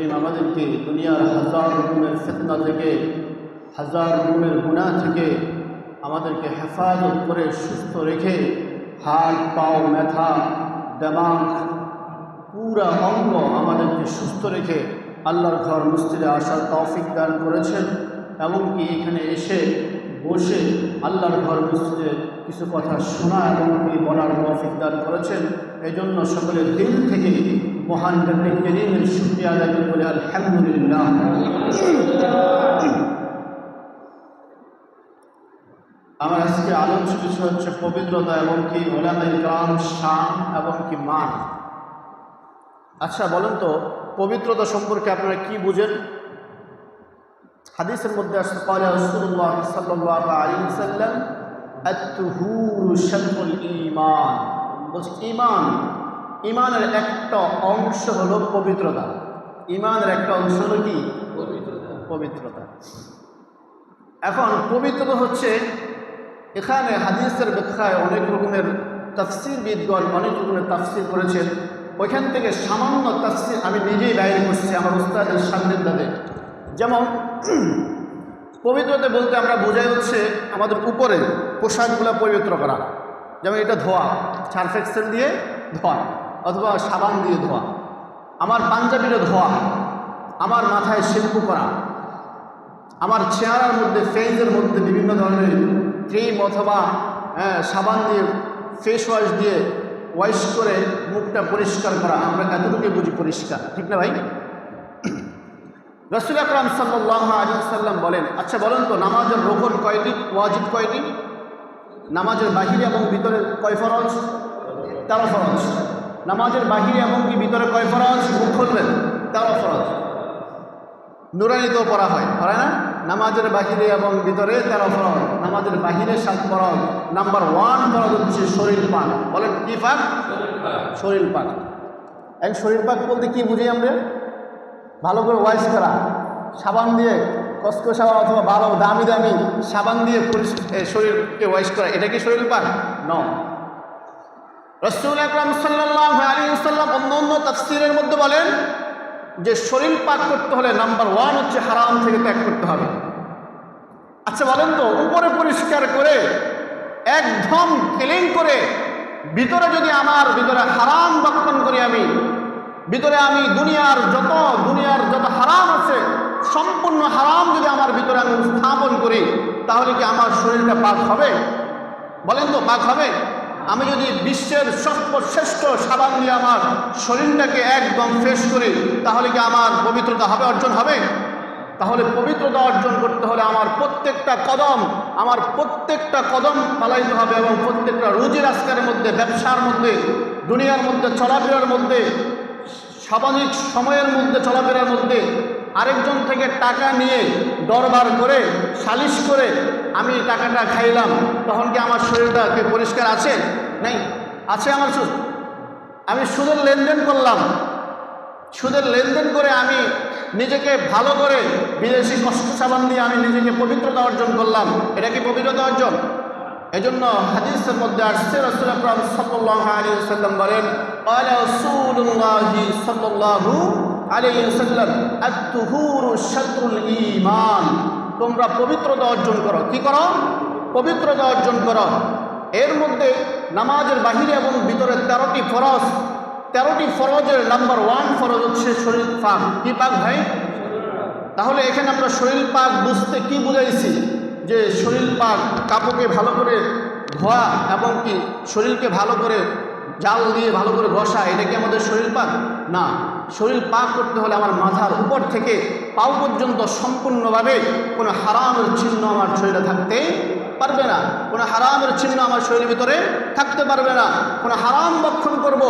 করিম আমাদেরকে দুনিয়ার হাজার রকমের ফেতনা থেকে, হাজার রকমের গুণা থেকে আমাদেরকে হেফাজত করে, সুস্থ রেখে হাত, পাও, ব্যথা, দেমাগ পুরা অঙ্গ আমাদেরকে সুস্থ রেখে আল্লাহর ঘর মসজিদে আসার তৌফিক দান করেছেন এমনকি এখানে এসে বসে আল্লাহর ঘর মসজিদে কিছু কথা শোনা এবং বলার তৌফিক দান করেছেন। এই জন্য সকলের দিল থেকে মহান রবি করিমের শুক্রিয়া আদায় করে বলে আলহামদুলিল্লাহ। আমার আজকে আলোচ্য বিষয় হচ্ছে পবিত্রতা এবং কি ওলামের গ্রাম শান এবং কি মান। আচ্ছা বলেন তো, পবিত্রতা সম্পর্কে আপনারা কি বুঝেন? হাদিসের মধ্যে আসতে পারে রসুল্লাহ সাল্লাহ আলী সাল্লাম ইমান বলছে ইমান ইমানের একটা অংশ হলো পবিত্রতা। ইমানের একটা অংশ হলো কি? পবিত্রতা। এখন পবিত্রতা হচ্ছে এখানে হাদিসের ব্যাখ্যায় অনেক রকমের তাফসির বিদগণ অনেক রকমের তাফসির করেছেন। ওইখান থেকে সামান্য তাফসির আমি নিজেই বাইরে করছি আমার উস্তাদের সান্নিধ্যাতে যেমন পবিত্রতা বলতে আমরা বোঝাই হচ্ছে আমাদের উপরে পোশাকগুলো পবিত্র করা। যেমন এটা ধোয়া সার্ফ এক্সেল দিয়ে ধোয়া। অথবা সাবান দিয়ে ধোয়া। আমার পাঞ্জাবিটা ধোয়া। আমার মাথায় শ্যাম্পু করা। আমার চেহারার মধ্যে, ফেসের মধ্যে বিভিন্ন ধরনের ক্রিম অথবা সাবান দিয়ে ফেস ওয়াশ দিয়ে ওয়াশ করে মুখটা পরিষ্কার করা। আমরা এতটুকু বুঝি পরিষ্কার। ঠিক না ভাই? রসুল আকরাম সাল্লাহ আলী সাল্লাম বলেন আচ্ছা বলেন তো, নামাজের রোকন কয়টি? ওয়াজিব কয়টি? নামাজের বাহিরে এবং ভিতরে কয় ফরজ? তেরো ফরজ। নামাজের বাহিরে এবং কি ভিতরে কয় ফরজ? মুখ খুলবেন। তেরো ফরজ। নুরানিতেও পড়া হয়। পড়ে না? নামাজের বাহিরে এবং ভিতরে তেরো ফরজ। নামাজের বাহিরে সাত ফরজ। নাম্বার ওয়ান ফরজ হচ্ছে শরীর পাক। বলেন, কি পাক? শরীর পাক। এক শরীর পাক বলতে কি বুঝি আমরা? ভালো করে ওয়াশ করা। সাবান দিয়ে কসকো সাবান অথবা ভালো দামি দামি সাবান দিয়ে শরীরকে ওয়াশ করা। এটা কি শরীর পাক? ন। রসুল আকরাম সাল্লাহ আলী সাল্লাম অন্য অন্য তাফসিরের মধ্যে বলেন যে শরীর পাক করতে হলে নাম্বার ওয়ান হচ্ছে হারাম থেকে ত্যাগ করতে হবে। আচ্ছা বলেন তো, উপরে পরিষ্কার করে একদম ক্লিন করে, ভিতরে যদি আমার, ভিতরে হারাম বক্ষণ করি আমি, ভিতরে আমি দুনিয়ার যত দুনিয়ার যত হারাম আছে, সম্পূর্ণ হারাম যদি আমার ভিতরে আমি স্থাপন করি, তাহলে কি আমার শরীরটা পাক হবে? বলেন তো, পাক হবে? আমি যদি বিশ্বের সর্বশ্রেষ্ঠ সাবান দিয়ে আমার শরীরটাকে একদম ফ্রেশ করি, তাহলে কি আমার পবিত্রতা হবে, অর্জন হবে? তাহলে পবিত্রতা অর্জন করতে হলে আমার প্রত্যেকটা কদম, আমার প্রত্যেকটা কদম পালাইতে হবে এবং প্রত্যেকটা রুজির আজকের মধ্যে, ব্যবসার মধ্যে, দুনিয়ার মধ্যে, চলাফেরার মধ্যে স্বাভাবিক সময়ের মধ্যে, চলাফেরার মধ্যে আরেকজন থেকে টাকা নিয়ে দরবার করে, সালিশ করে আমি টাকাটা খাইলাম, তখন কি আমার শরীরটা পরিষ্কার আছে? নেই। আছে আমার আমি সুদের লেনদেন করলাম। সুদের লেনদেন করে আমি নিজেকে ভালো করে বিদেশি কষ্ট সাবান দিয়ে আমি নিজেকে পবিত্রতা অর্জন করলাম। এটা কি পবিত্রতা অর্জন? এই জন্য হাদিসের মধ্যে আসছে রসুল্লাহ সাল্লাম বলেন, আলা সাল্লাহু আলী সাল্লাম শত্রুল ইমান তোমরা পবিত্রতা অর্জন করো। কি করো? পবিত্রতা অর্জন করো। এর মধ্যে নামাজের বাহিরে এবং ভিতরে তেরোটি ফরজ। তেরোটি ফরজের নাম্বার ওয়ান ফরজ হচ্ছে শরীর পাক। কি পাক ভাই? তাহলে এখানে আমরা শরীর পাক বুঝতে কি বুঝাইছি? যে শরীর পাক কাপড়কে ভালো করে ধোয়া এবং কি শরীরকে ভালো করে জাল দিয়ে ভালো করে ঘষা, এটা কি আমাদের শরীর পাক? না। শরীর পাক করতে হলে আমার মাথার উপর থেকে পাও পর্যন্ত সম্পূর্ণভাবে কোনো হারামের চিহ্ন আমার শরীরে থাকতে পারবে না। কোনো হারামের চিহ্ন আমার শরীরের ভিতরে থাকতে পারবে না। কোনো হারাম বক্ষণ করব।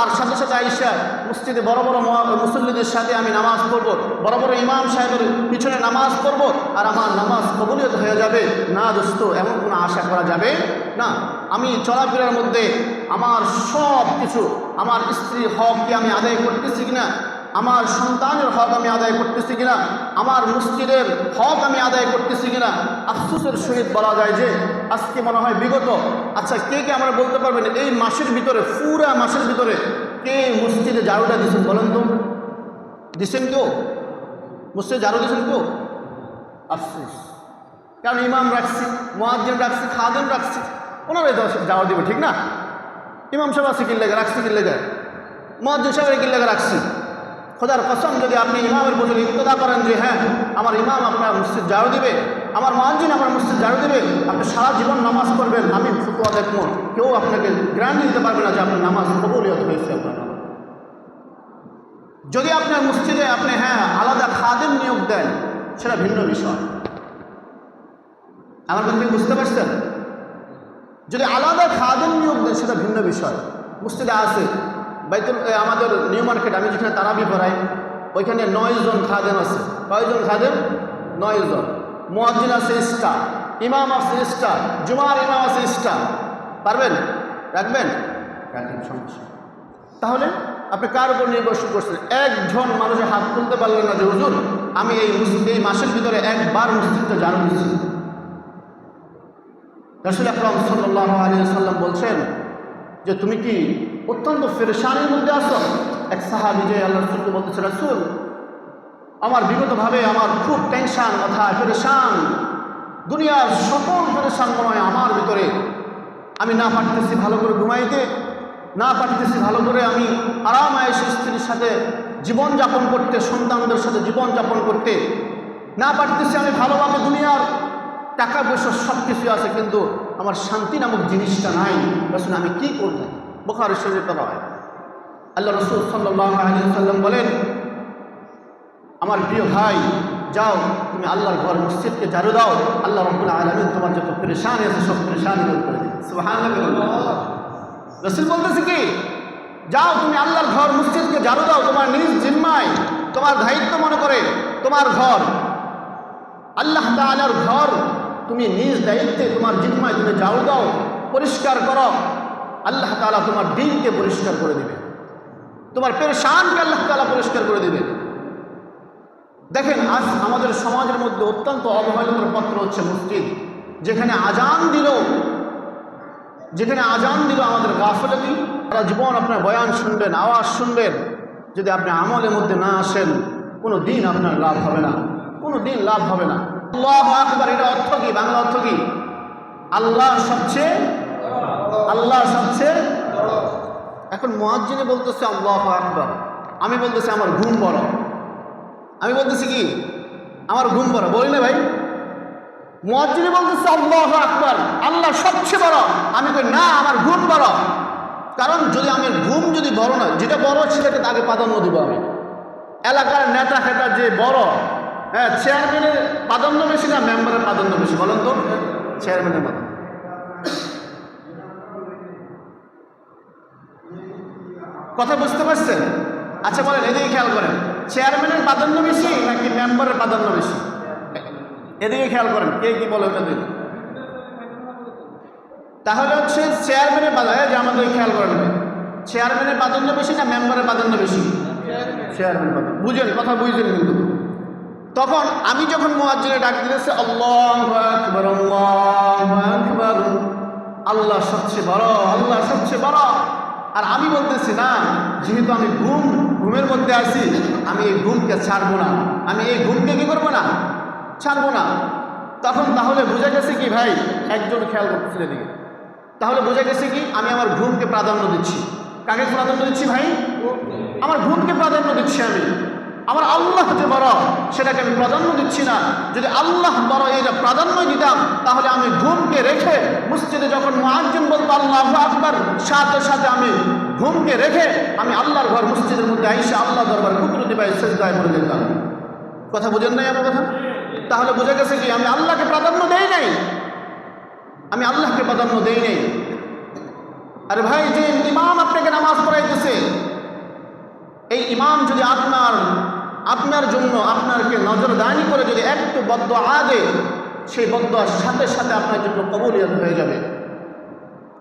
আর সাথে সাথে আইসা মসজিদে বড় বড় মুসল্লিদের সাথে আমি নামাজ পড়ব। বড় বড় ইমাম সাহেবের পিছনে নামাজ পড়ব। আর আমার নামাজ কবুলিয়ত হয়ে যাবে। না দোস্ত, এমন কোনো আশা করা যাবে না। আমি চলাফেরার মধ্যে আমার সব কিছু আমার স্ত্রীর হককে আমি আদায় করতেছি কিনা আমার সন্তানের হক আমি আদায় করতেছি কিনা? আমার মসজিদের হক আমি আদায় করতেছি কিনা? আফসোসের সহিত বলা যায় যে, আজকে মনে হয় বিগত। আচ্ছা কে কে আমরা বলতে পারবেন এই মাসের ভিতরে, পুরা মাসের ভিতরে কে মসজিদে জারুটা দিয়েছেন বলেন তো? দিচ্ছেন কেউ? মসজিদে ঝাড়ু দিচ্ছেন কেউ? আফসোস। কারণ ইমাম রাখছি, মোয়াজ্জিন রাখছি খাদেন রাখছি, ওনারাই যাওয়া দিবে, ঠিক না? ইমাম সাহেব আছে কিল্লেগে, রাখছি কিল্লেগে। মোয়াজ্জিন সাহেবের কিল্লেগে রাখছি। খোদার কসম, যদি আপনি ইমামের বলে ইন্তদা করেন যে হ্যাঁ আমার ইমাম আপনার মসজিদ ঝাড়ু দিবে, আমার মহাজিন আমার মসজিদ ঝাড়ু দিবে, আপনি সারা জীবন নামাজ পড়বেন, আমি ফুটুয়া দেখব। কেউ আপনাকে গ্রান্ট দিতে পারবে না যে আপনার নামাজ কবুলিয়ত হয়েছে আপনার যদি আপনার মসজিদে আপনি হ্যাঁ আলাদা খাদেম নিয়োগ দেন, সেটা ভিন্ন বিষয়। আমার কথা বুঝতে পারছেন? যদি আলাদা খাদেম নিয়োগ দেন, সেটা ভিন্ন বিষয়। মসজিদে আছে বাইতুল আমাদের নিউ মার্কেট, আমি যেখানে তারাবি পড়াই, ওইখানে নয় জন খাদেম আছে। কয়জন নয় জন। মোয়াজ্জিন আছে স্টার ইমাম আছে স্টার জুমার ইমাম আছে স্টার পারবেন? রাখবেন? তাহলে আপনি কার উপর নির্ভরশীল করছেন? একজন মানুষের হাত তুলতে পারলেন না যে, হুজুর, আমি এই এই মাসের ভিতরে একবার মসজিদটা জানু দিচ্ছি রসুল আকরম সাল্লাম বলছেন যে, তুমি কি অত্যন্ত ফেরেশানির মধ্যে আসো এক সাহাবি যে আল্লাহ রসুলকে বলতেছে, রসুল, আমার বিগতভাবে আমার খুব টেনশান মাথায় ফেরেশান। দুনিয়ার সকল ফেরেশান মনে আমার ভিতরে। আমি না পারতেছি ভালো করে ঘুমাইতে, না পারতেছি ভালো করে আমি আরাম আয়েসে স্ত্রীর সাথে জীবনযাপন করতে, সন্তানদের সাথে জীবনযাপন করতে। না পারতেছি আমি ভালোভাবে দুনিয়ার টাকা পয়সা সব কিছু আছে, কিন্তু আমার শান্তি নামক জিনিসটা নাই। রসুন আমি কি করব বোখার করা হয়। আল্লাহ রসুল সাল্লাম বলেন, আমার প্রিয় ভাই, যাও, তুমি আল্লাহর ঘর মসজিদকে জারু দাও। আল্লাহ রব্বুল আলমিন তোমার যত পরেশানি আছে সব পরেশানি রসুল বলতেছে কি, যাও, তুমি আল্লাহর ঘর মসজিদকে জারু দাও। তোমার নিজ জিম্মায় তোমার দায়িত্ব মনে করে তোমার ঘর। আল্লাহ তাআলার ঘর তুমি নিজ দায়িত্বে তোমার জিম্মায় তুমি জারু দাও, পরিষ্কার করো আল্লাহ তালা তোমার দিনকে পরিষ্কার করে দিবে। তোমার পেরেশানকে আল্লাহ তালা পরিষ্কার করে দিবে। দেখেন, আজ আমাদের সমাজের মধ্যে অত্যন্ত অবহেলিত পত্র হচ্ছে মসজিদ, যেখানে আজান দিল যেখানে আজান দিল আমাদের গাফলতি সারা জীবন আপনার বয়ান শুনবেন, আওয়াজ শুনবেন। যদি আপনি আমলের মধ্যে না আসেন, কোনো দিন আপনার লাভ হবে না। কোনো দিন লাভ হবে না। আল্লাহ এটা অর্থ কি? বাংলা অর্থ কি? আল্লাহ সবচেয়ে, আল্লাহ এখন মহাজিনে বলতেছে, আল্লাহ আকবার। আমি বলতেছি, আমার ঘুম বড়। আমি বলতেছি কি? আমার ঘুম বড়। বলি না ভাই। মহাজিনে বলতেছে, আল্লাহ আকবার। আল্লাহ সবচেয়ে বড়। আমি কই, না, আমার ঘুম বড়। কারণ যদি আমি ঘুম যদি বড় না, যেটা বড় সেটাকে তাকে প্রাধান্য দিব আমি। এলাকার নেতা ফেতা যে বড় হ্যাঁ চেয়ারম্যানের প্রাধান্য বেশি না মেম্বারের প্রাধান্য বেশি, বলেন তো? চেয়ারম্যানের প্রাধান্য। কথা বুঝতে পারছেন? আচ্ছা বলেন, এদিকে খেয়াল করেন। চেয়ারম্যানের প্রাধান্য বেশি নাকি মেম্বারের প্রাধান্য বেশি? এদিকে খেয়াল করেন, কে কি বলে ওটা দিন তাহলে হচ্ছে চেয়ারম্যানের প্রাধান্য যে আমাদের খেয়াল করেন। চেয়ারম্যানের প্রাধান্য বেশি না মেম্বারের প্রাধান্য বেশি? চেয়ারম্যান প্রাধান্য। বুঝেন, কথা বুঝলেন কিন্তু। তখন আমি যখন মোয়াজ্জিনে ডাক দিতেছে, আল্লাহ আল্লাহ সবচেয়ে বড়, আল্লাহ সবচেয়ে বড়। আর আমি বলতেছি, না, যেহেতু আমি ঘুম, ঘুমের মধ্যে আছি, আমি এই ঘুমকে ছাড়বো না। আমি এই ঘুমকে কী করব না? ছাড়বো না। তখন তাহলে বোঝা গেছে কি, ভাই, একজন খেয়াল করতেছিল এদিকে। তাহলে বোঝা গেছে কি, আমি আমার ঘুমকে প্রাধান্য দিচ্ছি। কাকে প্রাধান্য দিচ্ছি ভাই? আমার ঘুমকে প্রাধান্য দিচ্ছি আমি। আমার আল্লাহ যে বড়, সেটাকে আমি প্রাধান্য দিচ্ছি না। যদি আল্লাহ বড় এটা প্রাধান্য দিতাম, তাহলে আমি ঘুমকে রেখে মসজিদে যখন মহাজিম বলতো, আল্লাহ আকবর, সাথে সাথে আমি ঘুমকে রেখে আমি আল্লাহর ঘর মসজিদের মধ্যে আইসে আল্লাহ দরবার কুকুরতি পাই শেষ গায়ে করে দিতাম। কথা বুঝেন নাই আমার কথা? তাহলে বোঝা গেছে কি, আমি আল্লাহকে প্রাধান্য দেই নাই। আমি আল্লাহকে প্রাধান্য দেই নাই। আরে ভাই, যে ইমাম আপনাকে নামাজ পড়াইতেছে, এই ইমাম যদি আপনার আপনার জন্য আপনাকে নজরদানি করে যদি একটু বদ্ধ আগে, সেই বদ্ধর সাথে সাথে আপনার জন্য কবুলিয়ত হয়ে যাবে।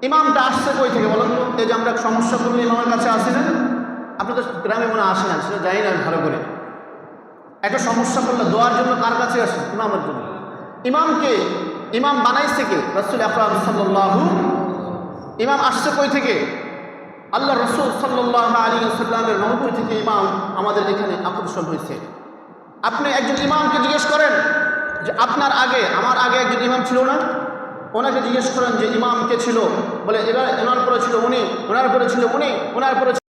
ইমামটা আসছে কই থেকে বলেন এই যে আমরা সমস্যা করলে ইমামের কাছে আসি না? আপনাদের গ্রামে মনে আসে না, সেটা জানি না ভালো করে। একটা সমস্যা করলে দোয়ার জন্য কার কাছে আসে? ইমামের জন্য। ইমামকে, ইমাম বানাইছে কে? রসুল আকরাম সাল্লাহু ইমাম আসছে কই থেকে? আল্লাহ রসুল সাল্লাহ আলী সাল্লামের রংপুর থেকে ইমাম আমাদের এখানে আকর্ষণ হয়েছে। আপনি একজন ইমামকে জিজ্ঞেস করেন যে, আপনার আগে, আমার আগে একজন ইমাম ছিল না? ওনাকে জিজ্ঞেস করেন যে, ইমাম কে ছিল? বলে, এবার এনার পরে ছিল উনি, ওনার পরে ছিল উনি, ওনার পরে